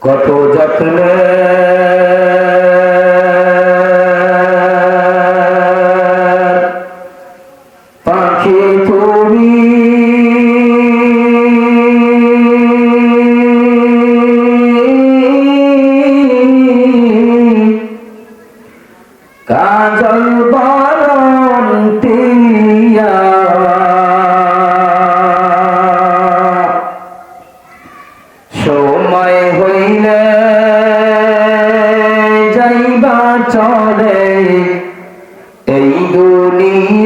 কত যত্নে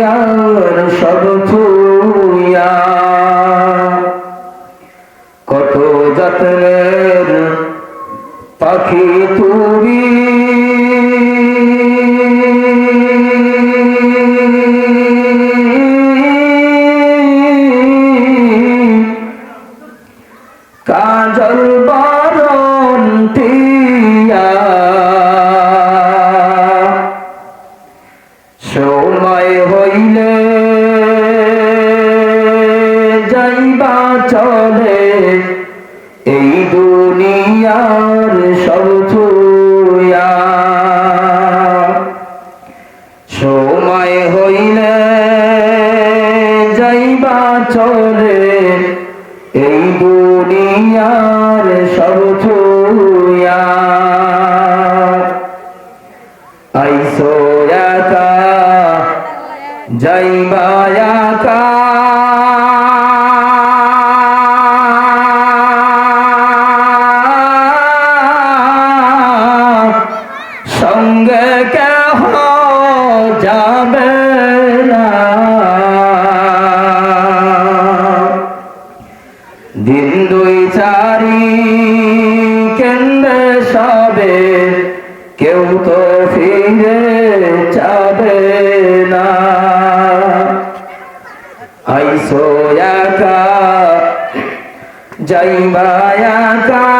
দুনিয়ার সব এই দুনিয়ার সব ছুঁয়া। সময় হইলে যাইবা চলে। এই দুনিয়ার সব ছুঁয়া। আইসো একা, যাইবা একা। তো ফিরে যাবে না। আইসো একা যাইবা একা।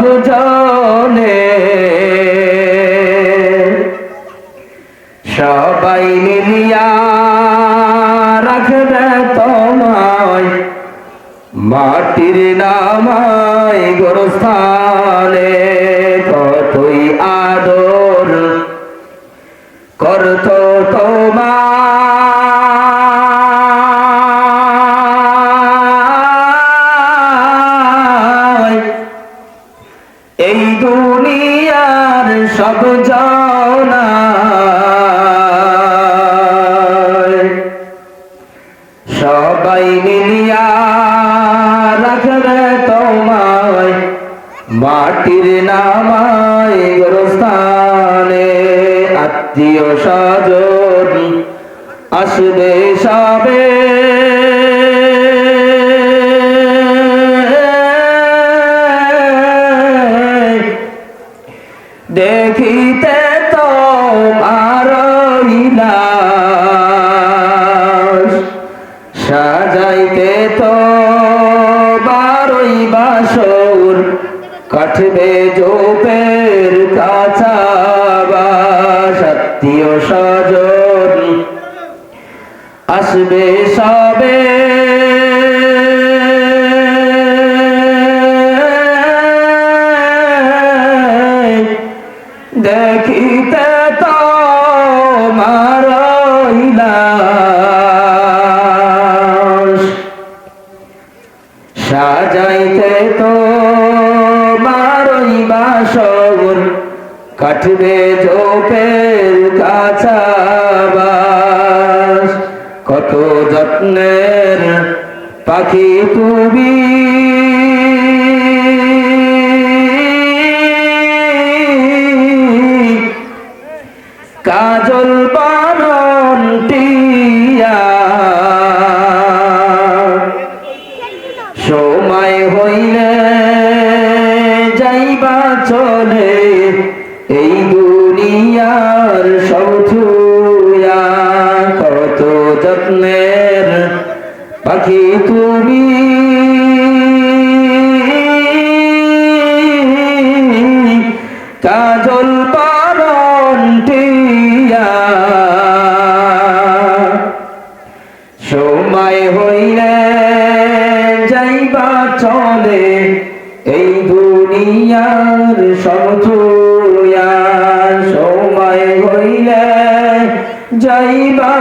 সব জনে সবাই মিলিয়া রাখবে তোমায়। মাটির নামায় গোরস্থানে কতই আদর করত আত্মীয় স্বজন আসবে সবে। দেখিতে তো আর সাজাইতে তো বারোই বাসর কাঠবে জোপের কাছা আসবে সবে। দেখিতে তোমার সাজাইতে তো তোমার বাসর কাটবে চোপের কাছা কত যত্নের পাখি তুমি। কাজল বানন টিয়া সময় হইলে যাইবা চলে। পাখি তুমি। কাজল পারন টিয়া সময় হইলে যাইবা চলে এই দুনিয়ার সমতুয়া। সময় হইলে যাইবা